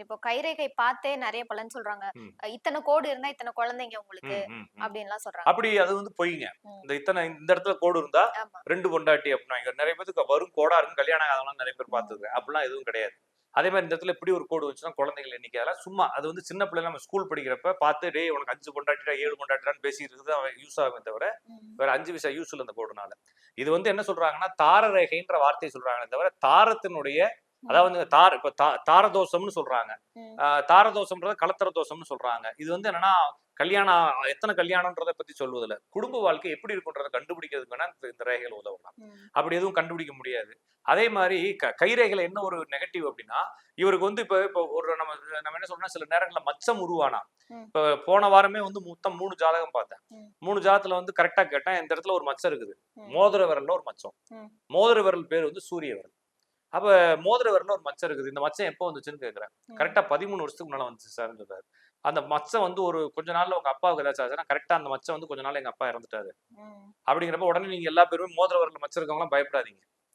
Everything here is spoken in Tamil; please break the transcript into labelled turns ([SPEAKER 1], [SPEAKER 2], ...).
[SPEAKER 1] இப்போ கைரேகை பார்த்தே நிறைய பலன் சொல்றாங்க. இத்தனை கோடு இருந்தா இத்தனை குழந்தைங்க உங்களுக்கு. அப்படின்லாம் சொல்றாங்க.
[SPEAKER 2] அப்படி அது வந்து பொய்ங்க. இந்த இத்தனை இந்த இடத்துல கோடு இருந்தா ரெண்டு பொண்டாட்டி அப்படின்னா நிறைய பேருக்கு வரும் கோடா இருக்கும் கல்யாணம் ஆகாதவங்க நிறைய பேர் பார்த்துருக்கேன். அப்படிலாம் எதுவும் கிடையாது. அதே மாதிரி இந்த இடத்துல இப்படி ஒரு கோடு வச்சுன்னா குழந்தைகள் எண்ணிக்கை அதெல்லாம் சும்மா அது வந்து சின்ன பிள்ளைங்க நம்ம ஸ்கூல் படிக்கிறப்ப பார்த்து டேய் உனக்கு அஞ்சு பொண்டாட்டிடா ஏழு பொண்டாட்டிடான்னு பேசிட்டு இருக்குது அவன் யூஸ் ஆகுமே தவிர. வேற அஞ்சு விசா யூஸ் இல்லை இந்த கோடுனால. இது வந்து என்ன சொல்றாங்கன்னா தாரரேகைன்ற வார்த்தையை சொல்றாங்களே தவிர தாரத்தினுடைய அதாவது தார் இப்ப தா- தாரதோஷம்னு சொல்றாங்க. தாரதோஷம்ன்றது கலத்தர தோஷம்னு சொல்றாங்க. இது வந்து என்னன்னா கல்யாணம் எத்தனை கல்யாணம்ன்றதை பத்தி சொல்வதில்ல. குடும்ப வாழ்க்கை எப்படி இருக்குன்றதை கண்டுபிடிக்கிறதுக்கு வேணா இந்த- ரேகைகள் உதவலாம். அப்படி எதுவும் கண்டுபிடிக்க முடியாது. அதே மாதிரி க கைரேகையில என்ன ஒரு நெகட்டிவ் அப்படின்னா இவருக்கு வந்து இப்ப இப்ப ஒரு நம்ம நம்ம என்ன சொல்றோம்னா சில நேரங்கள்ல மச்சம் உருவானா. இப்ப போன வாரமே வந்து மொத்தம் மூணு ஜாதகம் பார்த்தேன். மூணு ஜாதத்துல வந்து கரெக்டா கேட்டேன் இந்த இடத்துல ஒரு மச்சம் இருக்குது. மோதிர விரல்ல ஒரு மச்சம். மோதிர விரல் பேர் வந்து சூரிய விரல். அப்ப மோதிர விரல்ல ஒரு மச்சம் இருக்குது. இந்த மச்சம் எப்போ வந்துச்சுன்னு கேக்குறேன். கரெக்டா பதிமூணு வருஷத்துக்கு முன்னால வந்துச்சு சார்னு சொல்றாரு அந்த மச்சம் வந்து ஒரு கொஞ்ச நாள்ல உங்க அப்பாவுக்கு ஏதாச்சும் ஆச்சுன்னா கரெக்டா அந்த மச்சம் வந்து கொஞ்ச நாள் எங்க அப்பா இறந்துட்டாரு. அப்படிங்கிறப்ப உடனே நீங்க எல்லா பேருமே மோதிர விரல்ல மச்சம் இருக்கவங்களாம் பயப்படாதீங்க.